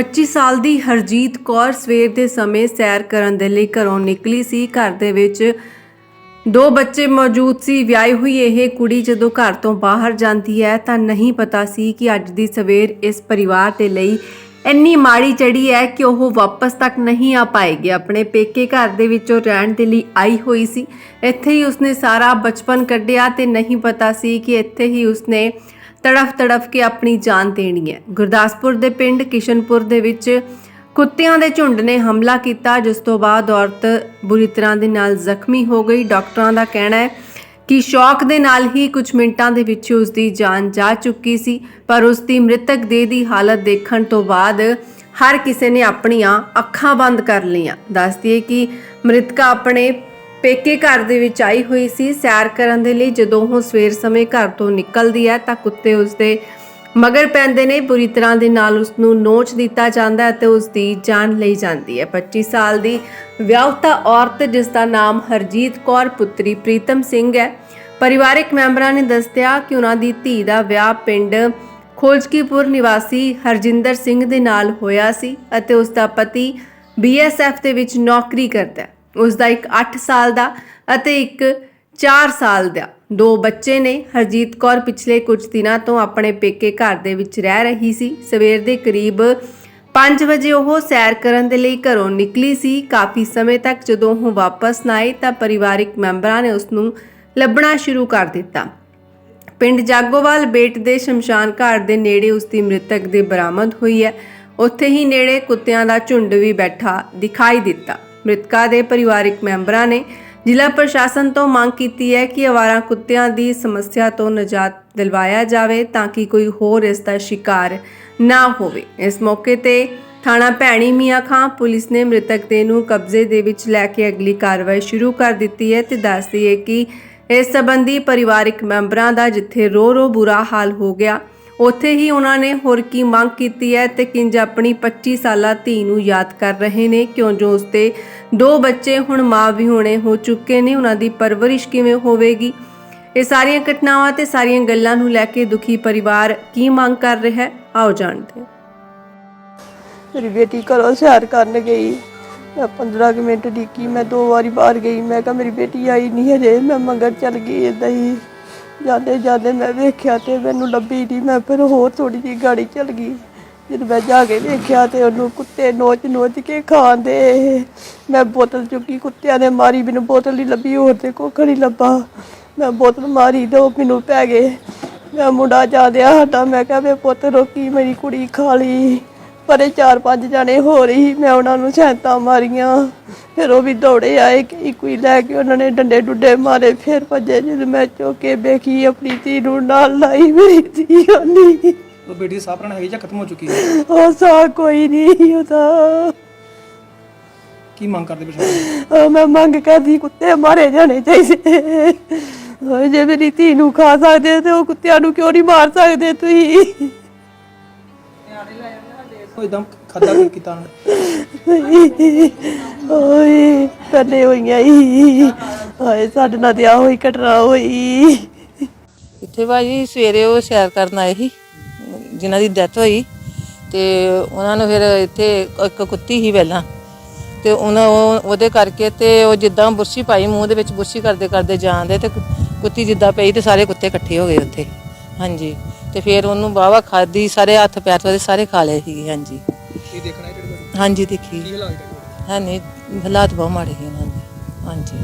25 ਸਾਲ ਦੀ ਹਰਜੀਤ ਕੌਰ ਸਵੇਰ ਦੇ ਸਮੇਂ ਸੈਰ ਕਰਨ ਦੇ ਲਈ ਘਰੋਂ ਨਿਕਲੀ ਸੀ। ਘਰ ਦੇ ਵਿੱਚ ਦੋ ਬੱਚੇ ਮੌਜੂਦ ਸੀ। ਵਿਆਹੀ ਹੋਈ ਇਹ ਕੁੜੀ ਜਦੋਂ ਘਰ ਤੋਂ ਬਾਹਰ ਜਾਂਦੀ ਹੈ ਤਾਂ ਨਹੀਂ ਪਤਾ ਸੀ ਕਿ ਅੱਜ ਦੀ ਸਵੇਰ ਇਸ ਪਰਿਵਾਰ ਦੇ ਲਈ ਇੰਨੀ ਮਾੜੀ ਚੜੀ ਹੈ ਕਿ ਉਹ ਵਾਪਸ ਤੱਕ ਨਹੀਂ ਆ ਪਾਏਗੀ। ਆਪਣੇ ਪੇਕੇ ਘਰ ਦੇ ਵਿੱਚੋਂ ਰਹਿਣ ਦੇ ਲਈ ਆਈ ਹੋਈ ਸੀ। ਇੱਥੇ ਹੀ ਉਸਨੇ ਸਾਰਾ ਬਚਪਨ ਕੱਢਿਆ ਤੇ ਨਹੀਂ ਪਤਾ ਸੀ ਕਿ ਇੱਥੇ ਹੀ ਉਸਨੇ ਤੜਫ ਤੜਫ ਕੇ ਆਪਣੀ ਜਾਨ ਦੇਣੀ ਹੈ। ਗੁਰਦਾਸਪੁਰ ਦੇ ਪਿੰਡ ਕਿਸ਼ਨਪੁਰ ਦੇ ਵਿੱਚ ਕੁੱਤਿਆਂ ਦੇ ਝੁੰਡ ਨੇ ਹਮਲਾ ਕੀਤਾ, ਜਿਸ ਤੋਂ ਬਾਅਦ ਔਰਤ ਬੁਰੀ ਤਰ੍ਹਾਂ ਦੇ ਨਾਲ ਜ਼ਖਮੀ ਹੋ ਗਈ। ਡਾਕਟਰਾਂ ਦਾ ਕਹਿਣਾ ਹੈ ਕਿ ਸ਼ੌਕ ਦੇ ਨਾਲ ਹੀ ਕੁਝ ਮਿੰਟਾਂ ਦੇ ਵਿੱਚ ਉਸ ਦੀ ਜਾਨ ਜਾ ਚੁੱਕੀ ਸੀ, ਪਰ ਉਸ ਦੀ ਮ੍ਰਿਤਕ ਦੇਹ ਦੀ ਹਾਲਤ ਦੇਖਣ ਤੋਂ ਬਾਅਦ ਹਰ ਕਿਸੇ ਨੇ ਆਪਣੀਆਂ ਅੱਖਾਂ ਬੰਦ ਕਰ ਲਈਆਂ। ਦੱਸਦੀ ਹੈ ਕਿ ਮ੍ਰਿਤਕਾ ਆਪਣੇ ਪੇਕੇ ਘਰ ਦੇ ਵਿੱਚ ਆਈ ਹੋਈ ਸੀ। ਸੈਰ ਕਰਨ ਦੇ ਲਈ ਜਦੋਂ ਉਹ ਸਵੇਰ ਸਮੇਂ ਘਰ ਤੋਂ ਨਿਕਲਦੀ ਹੈ ਤਾਂ ਕੁੱਤੇ ਉਸਦੇ ਮਗਰ ਪੈਂਦੇ ਨੇ। ਬੁਰੀ ਤਰ੍ਹਾਂ ਦੇ ਨਾਲ ਉਸ ਨੂੰ ਨੋਚ ਦਿੱਤਾ ਜਾਂਦਾ ਹੈ ਤੇ ਉਸ ਦੀ ਜਾਨ ਲਈ ਜਾਂਦੀ ਹੈ। 25 ਸਾਲ ਦੀ ਵਿਆਹੁਤਾ ਔਰਤ, ਜਿਸ ਦਾ ਨਾਮ ਹਰਜੀਤ ਕੌਰ, ਪੁੱਤਰੀ ਪ੍ਰੀਤਮ ਸਿੰਘ ਹੈ। ਪਰਿਵਾਰਕ ਮੈਂਬਰਾਂ ਨੇ ਦੱਸਿਆ ਕਿ ਉਹਨਾਂ ਦੀ ਧੀ ਦਾ ਵਿਆਹ ਪਿੰਡ ਖੋਜਕੀਪੁਰ ਨਿਵਾਸੀ ਹਰਜਿੰਦਰ ਸਿੰਘ ਦੇ ਨਾਲ ਹੋਇਆ ਸੀ ਅਤੇ ਉਸ ਦਾ ਪਤੀ ਬੀਐਸਐਫ ਦੇ ਵਿੱਚ ਨੌਕਰੀ ਕਰਦਾ ਹੈ। ਉਸ ਦਾ ਇੱਕ 8 ਸਾਲ ਦਾ ਅਤੇ ਇੱਕ 4 ਸਾਲ ਦਾ। ਦੋ ਬੱਚੇ ਨੇ। ਹਰਜੀਤ ਕੌਰ ਪਿਛਲੇ ਕੁਝ ਦਿਨਾਂ ਤੋਂ ਆਪਣੇ ਪੇਕੇ ਘਰ ਦੇ ਵਿੱਚ ਰਹਿ ਰਹੀ ਸੀ। ਸਵੇਰ ਦੇ ਕਰੀਬ 5 ਵਜੇ ਉਹ ਸੈਰ ਕਰਨ ਦੇ ਲਈ ਘਰੋਂ ਨਿਕਲੀ ਸੀ। ਕਾਫੀ ਸਮੇਂ ਤੱਕ ਜਦੋਂ ਉਹ ਵਾਪਸ ਨਾ ਆਈ ਤਾਂ ਪਰਿਵਾਰਿਕ ਮੈਂਬਰਾਂ ਨੇ ਉਸ ਨੂੰ ਲੱਭਣਾ ਸ਼ੁਰੂ ਕਰ ਦਿੱਤਾ। ਪਿੰਡ ਜਾਗੋਵਾਲ ਬੇਟ ਦੇ ਸ਼ਮਸ਼ਾਨ ਘਾਟ ਦੇ ਨੇੜੇ ਉਸ ਦੀ ਮ੍ਰਿਤਕ ਦੇ ਬਰਾਮਦ ਹੋਈ ਹੈ। ਉੱਥੇ ਹੀ ਨੇੜੇ ਕੁੱਤਿਆਂ ਦਾ ਝੁੰਡ ਵੀ ਬੈਠਾ ਦਿਖਾਈ ਦਿੱਤਾ। ਮ੍ਰਿਤਕਾ ਦੇ ਪਰਿਵਾਰਕ ਮੈਂਬਰਾਂ ਨੇ ਜ਼ਿਲ੍ਹਾ ਪ੍ਰਸ਼ਾਸਨ ਤੋਂ ਮੰਗ ਕੀਤੀ ਹੈ ਕਿ ਅਵਾਰਾ ਕੁੱਤਿਆਂ ਦੀ ਸਮੱਸਿਆ ਤੋਂ ਨਜਾਤ ਦਿਲਵਾਇਆ ਜਾਵੇ ਤਾਂ ਕਿ ਕੋਈ ਹੋਰ ਇਸ ਦਾ ਸ਼ਿਕਾਰ ਨਾ ਹੋਵੇ। ਇਸ ਮੌਕੇ ਤੇ ਥਾਣਾ ਭੈਣੀ ਮੀਆਂ ਖਾਂ ਪੁਲਿਸ ਨੇ ਮ੍ਰਿਤਕ ਦੇ ਨੂੰ ਕਬਜ਼ੇ ਦੇ ਵਿੱਚ ਲੈ ਕੇ ਅਗਲੀ ਕਾਰਵਾਈ ਸ਼ੁਰੂ ਕਰ ਦਿੱਤੀ ਹੈ ਤੇ ਦੱਸਦੀ ਹੈ ਕਿ ਇਸ ਸਬੰਧੀ ਪਰਿਵਾਰਿਕ ਮੈਂਬਰਾਂ ਦਾ ਜਿੱਥੇ ਰੋ ਰੋ ਬੁਰਾ ਹਾਲ ਹੋ ਗਿਆ ਉੱਥੇ ਹੀ ਉਹਨਾਂ ਨੇ ਹੋਰ ਕੀ ਮੰਗ ਕੀਤੀ ਹੈ ਤੇ ਕਿੰਜ ਆਪਣੀ 25 ਸਾਲਾ ਧੀ ਨੂੰ ਯਾਦ ਕਰ ਰਹੇ ਨੇ? ਕਿਉਂ ਜੋ ਉਸਦੇ ਦੋ ਬੱਚੇ ਹੁਣ ਮਾਂ ਵੀ ਹੋਣੇ ਹੋ ਚੁੱਕੇ ਨੇ, ਉਹਨਾਂ ਦੀ ਪਰਵਰਿਸ਼ ਕਿਵੇਂ ਹੋਵੇਗੀ? ਇਹ ਸਾਰੀਆਂ ਘਟਨਾਵਾਂ ਤੇ ਸਾਰੀਆਂ ਗੱਲਾਂ ਨੂੰ ਲੈ ਕੇ ਦੁਖੀ ਪਰਿਵਾਰ ਕੀ ਮੰਗ ਕਰ ਰਿਹਾ ਹੈ? ਆਓ ਜਾਣਦੇ ਹਾਂ। ਮੇਰੀ ਬੇਟੀ ਘਰੋਂ ਸੈਰ ਕਰਨ ਗਈ। ਮੈਂ 15 ਕੁ ਮਿੰਟ ਡਿੱਕੀ ਮੈਂ ਦੋ ਵਾਰੀ ਬਾਹਰ ਗਈ। ਮੈਂ ਕਿਹਾ, ਮੇਰੀ ਬੇਟੀ ਆਈ ਨਹੀਂ ਹਜੇ। ਮੈਂ ਮਗਰ ਚੱਲ ਗਈ ਏਦਾਂ ਹੀ। ਜਾਂਦੇ ਜਾਂਦੇ ਮੈਂ ਵੇਖਿਆ ਤੇ ਮੈਨੂੰ ਲੱਭੀ ਨਹੀਂ ਮੈਂ ਫਿਰ ਹੋਰ ਥੋੜੀ ਜਿਹੀ ਗਾੜੀ ਚੱਲ ਗਈ। ਜਦ ਮੈਂ ਜਾ ਕੇ ਵੇਖਿਆ ਤੇ ਉਹਨੂੰ ਕੁੱਤੇ ਨੋਚ ਨੋਚ ਕੇ ਖਾਂਦੇ। ਮੈਂ ਬੋਤਲ ਚੁੱਕੀ ਕੁੱਤਿਆਂ ਨੇ ਮਾਰੀ, ਮੈਨੂੰ ਬੋਤਲ ਨਹੀਂ ਲੱਭੀ, ਹੋਰ ਤੇ ਕੁੱਖ ਨਹੀਂ ਲੱਭਾ। ਮੈਂ ਬੋਤਲ ਮਾਰੀ ਤੇ ਉਹ ਮੈਨੂੰ ਪੈ ਗਏ। ਮੈਂ ਮੁੰਡਾ ਜਾਂਦਿਆ ਸਾਡਾ, ਮੈਂ ਕਿਹਾ ਵੇ ਪੁੱਤ ਰੋਕੀ ਮੇਰੀ ਕੁੜੀ ਖਾ ਲਈ। ਪਰੇ ਚਾਰ ਪੰਜ ਜਾਣੇ ਹੋ ਰਹੀ ਮੈਂ ਉਹਨਾਂ ਨੂੰ ਸੈਂਤਾਂ ਮਾਰੀਆਂ। ਫਿਰ ਉਹ ਵੀ ਦੌੜੇ ਆਏ ਕਿ ਕੋਈ ਲੈ ਕੇ ਉਹਨਾਂ ਨੇ ਡੰਡੇ ਡੁੱਡੇ ਮਾਰੇ। ਫਿਰ ਭੱਜੇ ਜਦ ਮੈਂ ਚੋਕੇ ਵੇਖੀ ਆਪਣੀ ਧੀ ਨੂੰ ਨਾਲ ਲਾਈ ਮੇਰੀ ਧੀ ਹੋਣੀ ਉਹ ਬੇਟੀ ਦੀ ਸਾਹ ਪ੍ਰਣ ਹੈਗੀ ਜਾਂ ਖਤਮ ਹੋ ਚੁੱਕੀ ਹੈ? ਉਹ ਸਾ ਕੋਈ ਨਹੀਂ ਉਹਦਾ। ਕੀ ਮੰਗ ਕਰਦੇ ਉਹ ਮੈਂ ਮੰਗ ਕਰਦੀ ਕੁੱਤੇ ਮਾਰੇ ਜਾਣੇ ਚਾਹੀਦੇ। ਹੋਏ ਜੇ ਮੇਰੀ ਧੀ ਨੂੰ ਖਾ ਸਕਦੇ ਤੇ ਉਹ ਕੁੱਤਿਆਂ ਨੂੰ ਕਿਉਂ ਨਹੀਂ ਮਾਰ ਸਕਦੇ ਤੁਸੀਂ? ਉਹ ਇਦਾਂ ਖਾਦਾ ਕੋਈ ਕੀਤਾ ਉਹਨੇ? ਓਏ ਕਰਨੇ ਹੋਈਆਂ ਈ। ਹਾਏ ਸਾਡੇ ਨਾਲ ਤੇ ਆ ਹੋਈ ਘਟਨਾ ਹੋਈ। ਇੱਥੇ ਭਾਜੀ ਸਵੇਰੇ ਉਹ ਸੈਰ ਕਰਨ ਆਏ ਸੀ ਜਿਨ੍ਹਾਂ ਦੀ ਡੈਥ ਹੋਈ। ਤੇ ਉਹਨਾਂ ਨੂੰ ਫਿਰ ਇੱਥੇ ਇੱਕ ਕੁੱਤੀ ਸੀ ਪਹਿਲਾਂ। ਤੇ ਉਹਨਾਂ ਉਹ- ਉਹਦੇ ਕਰਕੇ ਤੇ ਉਹ ਜਿੱਦਾਂ ਬੁਰਸ਼ੀ ਪਾਈ ਮੂੰਹ ਦੇ ਵਿੱਚ ਬੁਰਸ਼ੀ ਕਰਦੇ ਕਰਦੇ ਜਾਂਦੇ ਤੇ ਕੁੱਤੀ ਜਿੱਦਾਂ ਪਈ ਤੇ ਸਾਰੇ ਕੁੱਤੇ ਇਕੱਠੇ ਹੋ ਗਏ ਉੱਥੇ। ਹਾਂਜੀ। ਤੇ ਫਿਰ ਉਹਨੂੰ ਬਾਵਾ ਖਾਦੀ ਸਾਰੇ ਹੱਥ ਪੈਰ ਉਹਦੇ ਸਾਰੇ ਖਾ ਲਏ ਸੀ ਹਾਂਜੀ। ਦੇਖਣਾ ਹੈ ਹਾਂਜੀ ਦੇਖੀ। ਕੀ ਹਾਲਾਤ ਹੈ ਹੈ ਨਹੀਂ ਹਾਲਾਤ ਬਹੁਤ ਮਾੜੇ ਸੀ ਉਹਨਾਂ ਦੇ। ਹਾਂਜੀ।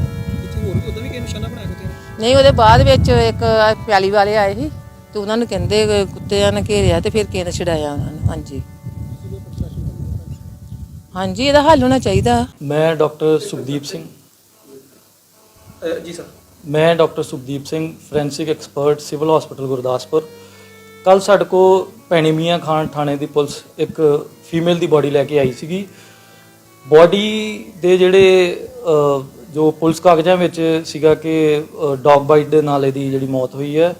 ਇੱਥੇ ਹੋਰ ਵੀ ਉਦਾਂ ਵੀ ਕਿਸੇ ਨਿਸ਼ਾਨਾ ਬਣਾਇਆ ਕੁੱਤੇ ਨੇ ਨਹੀਂ ਉਹਦੇ ਬਾਅਦ ਵਿੱਚ ਇੱਕ ਪਿਆਲੀ ਵਾਲੇ ਆਏ ਸੀ ਤੇ ਉਹਨਾਂ ਨੂੰ ਕਹਿੰਦੇ ਕਿ ਕੁੱਤਿਆਂ ਨੇ ਘੇਰਿਆ ਤੇ ਫਿਰ ਕਿਸੇ ਨੇ ਛਡਾਇਆ ਉਹਨਾਂ ਨੂੰ ਹਾਂਜੀ। ਹਾਂਜੀ ਇਹਦਾ ਹੱਲ ਹੋਣਾ ਚਾਹੀਦਾ। ਮੈਂ ਡਾਕਟਰ ਸੁਖਦੀਪ ਸਿੰਘ। ਅਹ ਜੀ ਸਰ। ਮੈਂ doctor Sukhdeep Singh forensic expert civil hospital Gurdaspur. ਕੱਲ ਸਾਡੇ ਕੋ ਭੈਣੀ ਮੀਆਂ ਖਾਨ ਥਾਣੇ ਦੀ ਪੁਲਿਸ ਇੱਕ ਫੀਮੇਲ ਦੀ ਬਾਡੀ ਲੈ ਕੇ ਆਈ ਸੀਗੀ। ਬਾਡੀ ਦੇ ਜਿਹੜੇ ਜੋ ਪੁਲਿਸ ਕਾਗਜ਼ਾਂ ਵਿੱਚ ਸੀਗਾ ਕਿ ਡੌਗ ਬਾਈਟ ਦੇ ਨਾਲ ਇਹਦੀ ਜਿਹੜੀ ਮੌਤ ਹੋਈ ਹੈ।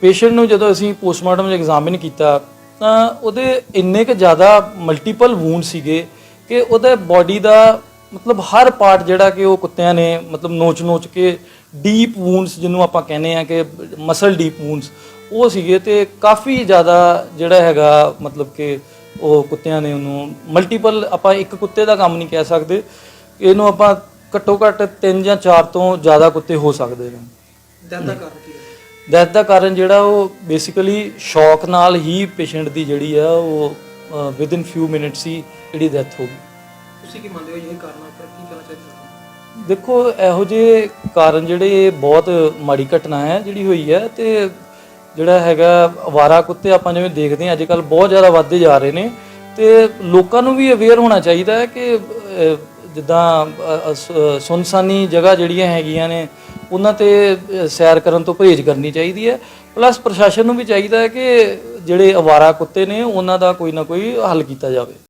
ਪੇਸ਼ੈਂਟ ਨੂੰ ਜਦੋਂ ਅਸੀਂ ਪੋਸਟਮਾਰਟਮ ਐਗਜ਼ਾਮਿਨ ਕੀਤਾ, ਤਾਂ ਉਹਦੇ ਇੰਨੇ ਕੁ ਜ਼ਿਆਦਾ ਮਲਟੀਪਲ ਵੂਨ ਸੀਗੇ ਕਿ ਉਹਦੇ ਬਾਡੀ ਦਾ ਮਤਲਬ ਹਰ ਪਾਰਟ ਜਿਹੜਾ ਕਿ ਉਹ ਕੁੱਤਿਆਂ ਨੇ ਮਤਲਬ ਨੋਚ-ਨੋਚ ਕੇ ਡੀਪ ਵੂਨਸ ਜਿਹਨੂੰ ਆਪਾਂ ਕਹਿੰਦੇ ਆ ਕਿ ਮਸਲ ਡੀਪ ਵੂਨਸ ਉਹ ਸੀਗੇ ਤੇ ਕਾਫੀ ਜ਼ਿਆਦਾ ਜਿਹੜਾ ਹੈਗਾ ਮਤਲਬ ਕਿ ਉਹ ਕੁੱਤਿਆਂ ਨੇ ਉਹਨੂੰ ਮਲਟੀਪਲ ਆਪਾਂ ਇੱਕ ਕੁੱਤੇ ਦਾ ਕੰਮ ਨਹੀਂ ਕਹਿ ਸਕਦੇ ਇਹਨੂੰ ਆਪਾਂ ਘੱਟੋ ਘੱਟ 3 ਜਾਂ 4 ਤੋਂ ਜ਼ਿਆਦਾ ਕੁੱਤੇ ਹੋ ਸਕਦੇ ਨੇ। ਡੈਥ ਦਾ ਕਾਰਨ ਕੀ ਹੈ? ਦਾ ਕਾਰਨ ਜਿਹੜਾ ਉਹ ਬੇਸਿਕਲੀ ਸ਼ੌਕ ਨਾਲ ਹੀ ਪੇਸ਼ੈਂਟ ਦੀ ਜਿਹੜੀ ਆ ਉਹ ਵਿਦ ਇਨ ਫਿਊ ਮਿੰਟਸ ਹੀ ਜਿਹੜੀ ਡੈਥ ਹੋ ਗਈ। ਤੁਸੀਂ ਕੀ ਮੰਨਦੇ ਹੋ ਇਹ ਕਾਰਨ ਉੱਪਰ ਕੀ ਕਹਿਣਾ ਚਾਹੀਦਾ ਦੇਖੋ ਇਹੋ ਜਿਹੇ ਕਾਰਨ ਜਿਹੜੇ ਇਹ ਬਹੁਤ ਮਾੜੀ ਘਟਨਾ ਹੈ ਜਿਹੜੀ ਹੋਈ ਹੈ ਤੇ ਜਿਹੜਾ ਹੈਗਾ ਅਵਾਰਾ ਕੁੱਤੇ ਆਪਾਂ ਜਿਵੇਂ ਦੇਖਦੇ ਹਾਂ ਅੱਜ ਕੱਲ ਬਹੁਤ ਜ਼ਿਆਦਾ ਵੱਧਦੇ ਜਾ ਰਹੇ ਨੇ ਤੇ ਲੋਕਾਂ ਨੂੰ ਵੀ ਅਵੇਅਰ ਹੋਣਾ ਚਾਹੀਦਾ ਹੈ ਕਿ ਅਹ, ਜਿੱਦਾਂ ਅਹ, ਅਹ, ਸ- ਸੁਨਸਾਨੀ ਜਗ੍ਹਾ ਜਿਹੜੀਆਂ ਹੈਗੀਆਂ ਨੇ ਉਹਨਾਂ ਤੇ ਅਹ, ਸੈਰ ਕਰਨ ਤੋਂ ਪਰਹੇਜ਼ ਕਰਨੀ ਚਾਹੀਦੀ ਹੈ। ਪਲੱਸ ਪ੍ਰਸ਼ਾਸਨ ਨੂੰ ਵੀ ਚਾਹੀਦਾ ਹੈ ਕਿ ਜਿਹੜੇ ਅਵਾਰਾ ਕੁੱਤੇ ਨੇ ਉਹਨਾਂ ਦਾ ਕੋਈ ਨਾ ਕੋਈ ਹੱਲ ਕੀਤਾ ਜਾਵੇ।